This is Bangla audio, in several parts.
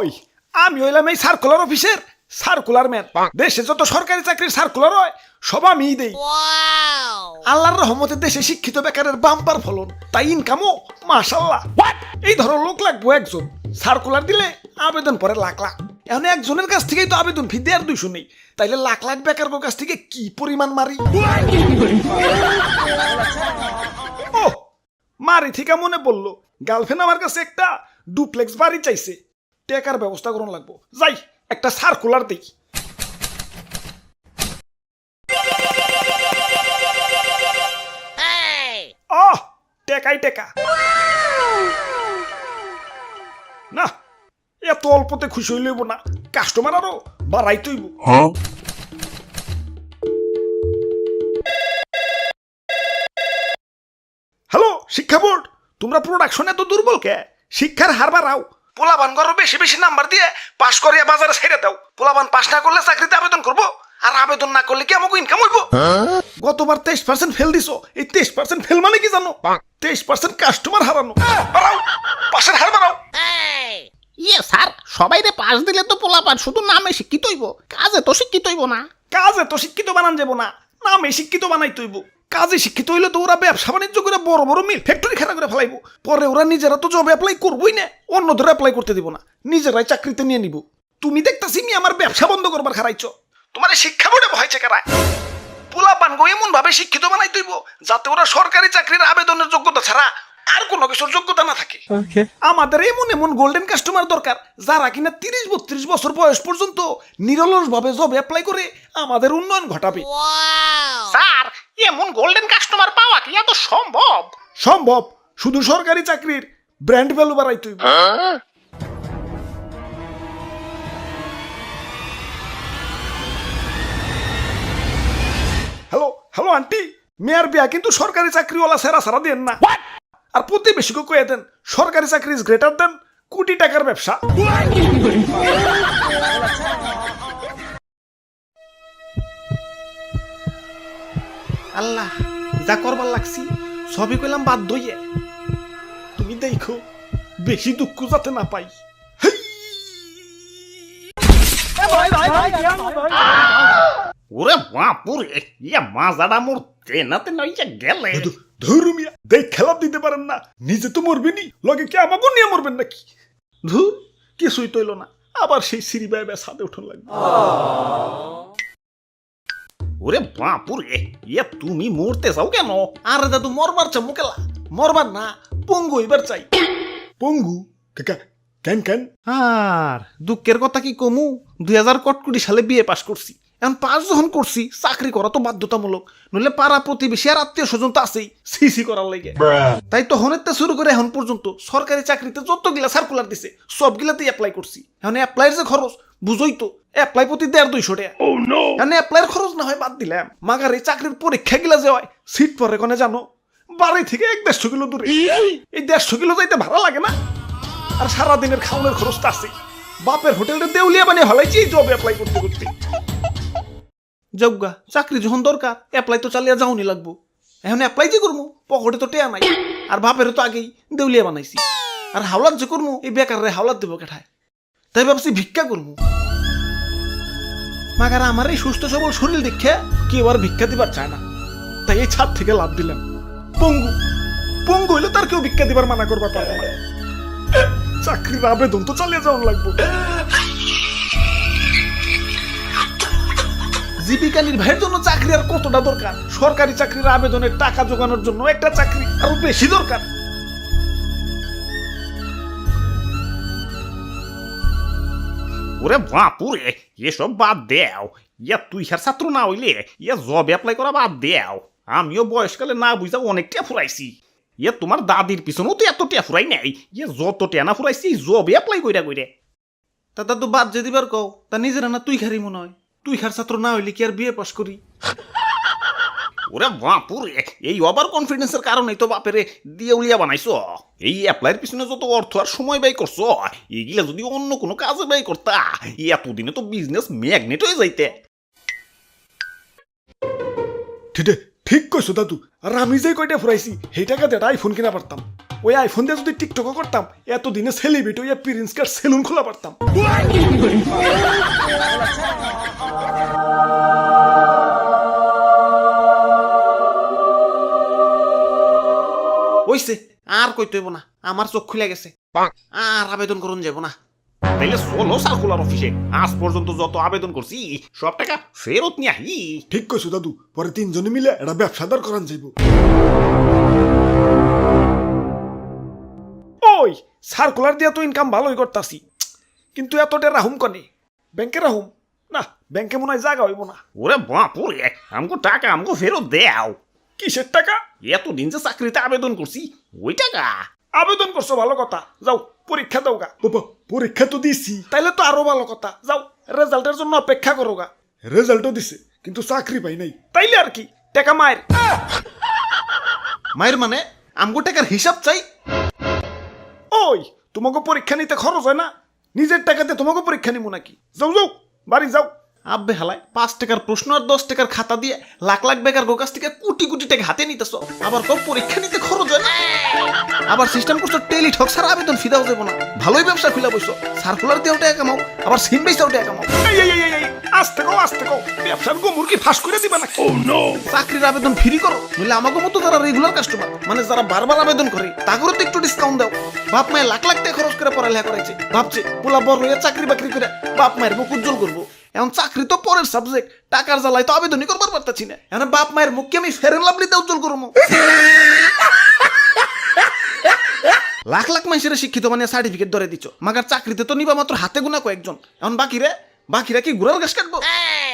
ওই আমি হইলাম এই সার্কুলার অফিসের সার্কুলার ম্যান দেশে যত সরকারি চাকরির সার্কুলার হয় সব আমিই দেই। আল্লাহর রহমতে দেশে শিক্ষিত বেকারের বাম্পার ফলন তাই ইনকামও মাশাল্লাহ এই ধরো লোক লাগবো একজন সার্কুলার দিলে আবেদন পরে লাখ লাখ। এখন একজনের কাছ থেকেই তো আবেদন ফি দেড় দুইশো নেই। তাইলে লাখ লাখ বেকার কাছ থেকে কি পরিমাণ মারি? ও মারি থেকে মনে পড়ল গার্লফ্রেন্ড আমার কাছে একটা ডুপ্লেক্স বাড়ি চাইছে। টেকার ব্যবস্থা করুন লাগবো। যাই একটা সার্কুলার দেখি। আহ টেকাই টেকা। না এত অল্পতে খুশি হইলেব না। কাস্টমার আরও বাড়াই তৈব হ্যালো শিক্ষা বোর্ড তোমরা প্রোডাকশন এত দুর্বল কে? শিক্ষার হার বাড়াও। পোলাবান করো বেশি বেশি নাম্বার দিয়ে পাশ করিয়া বাজারে ছেড়ে দাও। পোলাবান পাশ না করলে চাকরিতে আবেদন করব। আর আবেদন না করলে কি আমাকে ইনকাম হইব? গতবার তেইশ পার্সেন্ট ফেল দিছো। এই তেইশ পার্সেন্ট ফেল মানে কি জানো? তেইশ পার্সেন্ট কাস্টমার হারানো। বাড়াও পাশের হার বাড়াও। ইয়ে স্যার সবাই রে পাশ দিলে তো পোলাপান শুধু নামে শিক্ষিত হইব। কাজে তো শিক্ষিত হইব না। কাজে তো শিক্ষিত বানান যাব না। নামে শিক্ষিত বানাই তৈব কাজে শিক্ষিত হইলে তো ওরা ব্যবসা বাণিজ্য করে বড় বড় মিল ফ্যাক্টরি খারাপ করে ফেলাইবো। পরে ওরা নিজেরা তো জব অ্যাপ্লাই করবোই না অন্যদের অ্যাপ্লাই করতে দিব না। নিজেরাই চাকরিতে নিয়ে নিব। তুমি দেখতাছি মি আমার ব্যবসা বন্ধ করবার খারাইছ। তোমার শিক্ষা বোর্ডে ভয় চেকারায় পোলা পানগো এমন ভাবে শিক্ষিত বানাই তৈব যাতে ওরা সরকারি চাকরির আবেদনের যোগ্যতা ছাড়া আর কোনো কিছুর যোগ্যতা না থাকে। আমাদের এমন এমন গোল্ডেন কাস্টমার দরকার যারা কিনা তিরিশ বত্রিশ বছর বয়স পর্যন্ত নিরলস ভাবে জব অ্যাপ্লাই করে আমাদের উন্নয়ন ঘটাবে। স্যার এমন গোল্ডেন কাস্টমার পাওয়া কি এত সম্ভব? সম্ভব। শুধু সরকারি চাকরির ব্র্যান্ড ভ্যালু বাড়াই তুই। হ্যালো হ্যালো আন্টি মেয়ার বিয়া কিন্তু সরকারি চাকরিওয়ালা সেরা সারা দেন না। আর প্রতিবেশীকে কয়ে দেন সরকারি চাকরি ইজ গ্রেটার দেন কোটি টাকার ব্যবসা। আল্লাহ যা করবার লাগছি সবই কইলাম বাদ দইয়ে। তুমি দেখো বেশি দুঃখ যাতে না পাই। ওরে বাপুরে ইয়া মাজাটা মোর ট্রেনাতে নইয়া গেলে। ধরুমিয়া দেখ খেলা দিতে পারেন না নিজে তো মরবেনি লগে কি আমাকে নিয়ে মরবেন নাকি? ধুর কিছুই তৈল না আবার সেই সিঁড়ি বাই বাই ছাদে উঠন লাগবে। ওরে বাপুরে এ তুমি মরতে চাও কেন? আরে দাদু মরবার চা মুকেলা মরবার না পঙ্গু এবার চাই। পঙ্গু? কাকা কেন কেন? আর দুঃখের কথা কি কমু? দুই হাজার কটকুটি সালে বিয়ে পাশ করছি। এখন পাস যখন করছি চাকরি করা তো বাধ্যতামূলক। নইলে পাড়া প্রতিবেশী আর আত্মীয় স্বজন তো আছেই সিসি করার লাগে। তাই তো হনেতে শুরু করে এখন পর্যন্ত সরকারি চাকরিতে যতগুলা সার্কুলার দিছে সবগুলাতেই অ্যাপ্লাই করছি। এখন অ্যাপ্লাইয়ের যে খরচ বুঝই তো অ্যাপ্লাই প্রতি দেড় দুইশো টাকা। এখন অ্যাপ্লাইয়ের খরচ না হয় বাদ দিলাম। মাগার এই চাকরির পরীক্ষা গিলা যে হয় সিট পরে কোনে জানো? বাড়ি থেকে এক দেড়শো কিলো দূরে। এই দেড়শো কিলো যাইতে ভাড়া লাগে না? আর সারাদিনের খাওয়ানোর খরচটা আছে বাপের হোটেলটা দেউলিয়া বানিয়ে হলাইছি এই জব অ্যাপ্লাই করতে করতে। যজ্ঞা চাকরি যখন দরকার অ্যাপ্লাই তো চালিয়ে যাওনি লাগবো। এখন অ্যাপ্লাই যে করব পকেটে তো টেয়া নাই। আর বাপেরও তো আগেই দেউলিয়া বানাইছি। আর হাওলাত যে করব এই বেকার রে হাওলাত দেবো কেঠায়। তাই ভাবছি ভিক্ষা করব মাগার আমার এই সুস্থ সবল শরীর দেখে কেউ আর ভিক্ষা দিবার চায় না। তাই এই ছাদ থেকে লাভ দিলাম। পঙ্গু পঙ্গু হইলে তার কেউ ভিক্ষা দিবার মানা করবার পারব না। চাকরির আবেদন তো চালিয়ে যাওয়ার লাগবো। জীবিকা নির্বাহের জন্য চাকরি আর কতটা দরকার? সরকারি চাকরির আবেদনের টাকা জোগানোর জন্য একটা চাকরি আরও বেশি দরকার। ওরে বাপুরে এসব বাদ দেও। ইয়া তুই হার ছাত্র না হইলে ইয়া জব অ্যাপ্লাই করা বাদ দেও। আমিও বয়সকালে না বুঝা অনেক টিয়া ফুরাইছি। ইয়া তোমার দাদির পিছনেও তো এত টিয়া ফুরাই নাই। ইয়া যত টেনা ফুরাইছি জব অ্যাপ্লাই কইরা কইরে। তা দাদু বাদ যে দিবার কও তা নিজেরা না তুই খারি মনে হয় তুই খার ছাত্র না হইলে কি আর বিয়ে পাশ করি? ওরে বাপুর এই ওভার কনফিডেন্সের কারণে তো বাপেরে দিয়ে উলিয়া বানাইছো। এই অ্যাপ্লাইয়ের পিছনে যত অর্থ আর সময় ব্যয় করছ এগুলা যদি অন্য কোনো কাজে ব্যয় করতা এতদিনে তো বিজনেস ম্যাগনেট হয়ে যাইতে। ঠিক ঠিক কইছো দাদু। আর আমি যে কয়টা ফুরাইছি সেই টাকা দিয়ে আইফোন কিনা পারতাম। ওই আইফোন দিয়ে যদি টিকটকও করতাম এতদিনে সেলিব্রিটি ওই প্রিন্স কার সেলুন খোলা পারতাম। আর কইতে হইব না। আমার চোখ খুলে গেছে। আর আবেদন করুন যাব না। তাইলে চলো সার্কুলার অফিসে। আজ পর্যন্ত যত আবেদন করছি সব টাকা ফেরত নিয়ে আহি। ঠিক কইছো দাদু পরে তিনজনে মিলে এটা ব্যবসাদার করান যাইব। ওই সার্কুলার দিয়ে তো ইনকাম ভালোই করতাছি। কিন্তু এতটা রাহুম কনে? ব্যাংকে রাহুম? না ব্যাংকে মনে হয় জায়গা হইব না। ওরে বাপুরে আমগো টাকা আমগো ফেরত দেও। কিসের টাকা? এতদিন যে চাকরিতে আবেদন করছি ওই টাকা। আবেদন করছ ভালো কথা। যাও পরীক্ষা দাও গা। বাবা পরীক্ষা তো দিছি। তাইলে তো আরও ভালো কথা। যাও রেজাল্টের জন্য অপেক্ষা করো গা। রেজাল্টও দিছে কিন্তু চাকরি পাই নাই। তাইলে আর কি? টাকা মায়ের। মায়ের মানে আমগো টাকার হিসাব চাই? ওই তোমাকে পরীক্ষা নিতে খরচ হয় না? নিজের টাকাতে তোমাকে পরীক্ষা নিবো নাকি? যাও যাও বাড়ি যাও। আব্বে হালায় পাঁচ টাকার প্রশ্ন আর দশ টাকার খাতা দিয়ে লাখ লাখ বেকার গো কাছ থেকে কোটি কোটি টাকা হাতে নিতেছ। আবার কম পরীক্ষা নিতে খরচ হয় না। আবার সিস্টেম করছ টেলিঠক ছাড়া আবেদন ফিদাও যাব না। ভালোই ব্যবসা খুলে বসছো সার্কুলার দিয়েও টাকা কামাও আবার সিম বেসাও টাকা কামাও। এই এই এই, এই এই আস্তে কও আস্তে কও ব্যবসার গোমুর কি ফাঁস করে দিবা নাকি? চাকরির আবেদন ফ্রি করো নইলে আমাকে মতো যারা রেগুলার কাস্টমার মানে যারা বারবার আবেদন করে তাদেরও তো একটু ডিসকাউন্ট দাও। বাপ মায়ের লাখ লাখ টাকা খরচ করে পড়ালেখা করাইছে। ভাবছে পোলা বড় হয়ে চাকরি বাকরি করে বাপ মায়ের মুখ উজ্জ্বল করব। এখন চাকরি তো পরের সাবজেক্ট টাকার জ্বালায় তো আবেদনই করবার পারতাছি না। এখন বাপ মায়ের মুখকে আমি ফেরেন লাভলিতে উজ্জ্বল করব লাখ লাখ মানুষের শিক্ষিত মানে সার্টিফিকেট ধরে দিচ্ছ মাগার চাকরিতে তো নিবা মাত্র হাতে গোনা কয়েকজন। এখন বাকিরে বাকিরা কি ঘুরার গাছ কাটবো?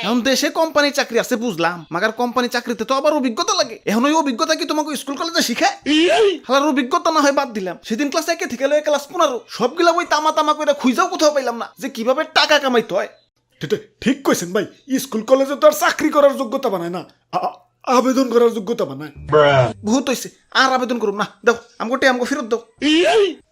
এখন দেশে কোম্পানি চাকরি আছে বুঝলাম। মাগার কোম্পানি চাকরিতে তো আবার অভিজ্ঞতা লাগে। এখন ওই অভিজ্ঞতা কি তোমাকে স্কুল কলেজে শিখায়? হালার অভিজ্ঞতা না হয় বাদ দিলাম। সেদিন ক্লাস একে থেকে ক্লাস পনেরো। সবগুলা ওই তামা তামা করে খুঁজাও কোথাও পাইলাম না। যে কীভাবে টাকা কামাইতে হয়। ঠিক- কইছেন ভাই স্কুল কলেজে তো আর চাকরি করার যোগ্যতা বানায় না আবেদন করার যোগ্যতা বানায়। বহুত হয়েছে আর আবেদন করুম না, দাও আমাকে টে আমাকে ফেরত দাও।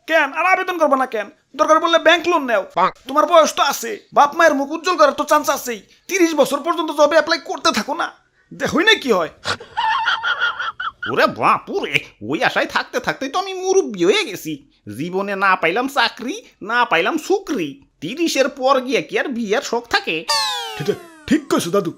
কেন, আর আবেদন করব না কেন? দরকার বললে ব্যাংক লোন নেও। তোমার বয়স তো আছে, বাপ মায়ের মুখ উজ্জ্বল করার তো চান্স আছেই। তিরিশ বছর পর্যন্ত জবে অ্যাপ্লাই করতে থাকো না। দেখই না কি হয়? ওরে বাপুরে, ওই আশায় থাকতে থাকতেই তো আমি মুরব্বী হয়ে গেছি। জীবনে না পাইলাম চাকরি, না পাইলাম সুকরি। তিরিশের পর গিয়ে কি আর বিয়ের শখ থাকে? ঠিক- কইছো দাদু।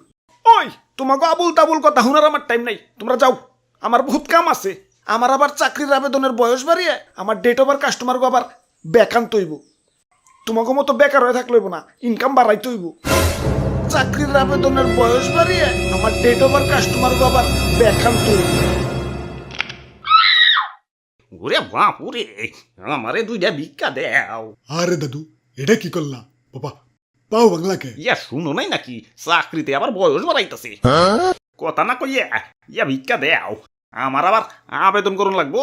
ওই, তোমাকে আবুল তাবুল কথা শোনার আমার টাইম নাই। তোমরা যাও। আমার বহুত কাম আছে। আমার আবার চাকরির আবেদনের বয়স বাড়িয়ে আমার ডেট ওভার কাস্টমার আবার বেকান্ত হইব তোমাকে মতো বেকার হয়ে থাকলে না ইনকাম বাড়াইতে হইব চাকরির আবেদনের বয়স বাড়িয়ে আমার ডেট ওভার কাস্টমার আবার বেকান্ত হইব ওরে বাপুরে আমারে দুইটা ভিক্ষা দেও। আরে দাদু এটা কি করলা? বাবা পাও বাংলাকে। ইয়া শুনো নাই নাকি? চাকরিতে আবার বয়স বাড়াইতেছে। কথা না কইয়া ইয়া ভিক্ষা দেও। আমার আবার আবেদন করুন লাগবো।